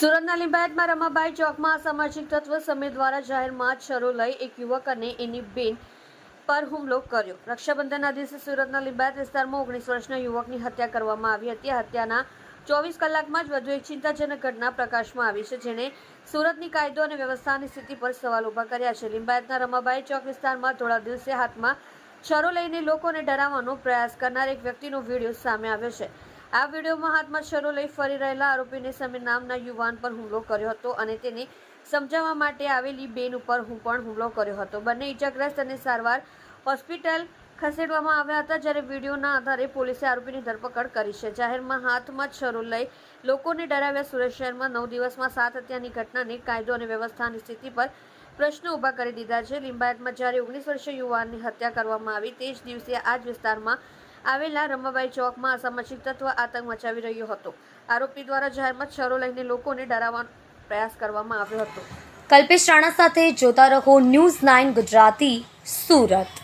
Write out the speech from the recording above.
સુરતના લિંબાયતમાં રમાબાઈ ચોકમાં અસામાજિક તત્વ સમય દ્વારા જાહેરમાં છરો લઈ એક યુવક અને એની બેન પર હુમલો કર્યો. રક્ષાબંધનના દિવસે સુરતના લિંબાયત વિસ્તારમાં ઓગણીસ વર્ષના યુવકની હત્યા કરવામાં આવી હતી. હત્યાના ચોવીસ કલાકમાં જ વધુ એક ચિંતાજનક ઘટના પ્રકાશમાં આવી છે, જેણે સુરતની કાયદો અને વ્યવસ્થાની સ્થિતિ પર સવાલ ઊભા કર્યા છે. લિંબાયતના રમાબાઈ ચોક વિસ્તારમાં થોડા દિવસે હાથમાં છરો લઈને લોકોને ડરાવવાનો પ્રયાસ કરનાર એક વ્યક્તિનો વીડિયો સામે આવ્યો છે. આ વિડીયોમાં હાથમાં લઈ ફરી રહેલા આરોપીને સમીર નામના યુવાન પર હુમલો કર્યો હતો અને તેને સમજાવવા માટે આવેલી બેન ઉપર હું પણ હુમલો કર્યો હતો. બંને ઇજાગ્રસ્ત અને સારવાર હોસ્પિટલ ખસેડવામાં આવ્યા હતા જ્યારે વિડીયોના આધારે પોલીસે આરોપીની ધરપકડ કરી છે. જાહેરમાં હાથમાં છરો લઈ લોકોને ડરાવ્યા સુરત શહેરમાં નવ દિવસમાં સાત હત્યાની ઘટનાને કાયદો અને વ્યવસ્થાની સ્થિતિ પર પ્રશ્નો ઊભા કરી દીધા છે. લિંબાયતમાં જ્યારે ઓગણીસ વર્ષીય યુવાનની હત્યા કરવામાં આવી, તે જ દિવસે આ જ વિસ્તારમાં આવેલા રમાબાઈ ચોકમાં અસામાજિક તત્વ આતંક મચાવી રહ્યો હતો. આરોપી દ્વારા જાહેરમાં છરો લઈને લોકોને ડરાવવાનો પ્રયાસ કરવામાં આવ્યો હતો. કલ્પેશ રાણા સાથે જોતા રહો ન્યૂઝ નાઇન ગુજરાતી સુરત.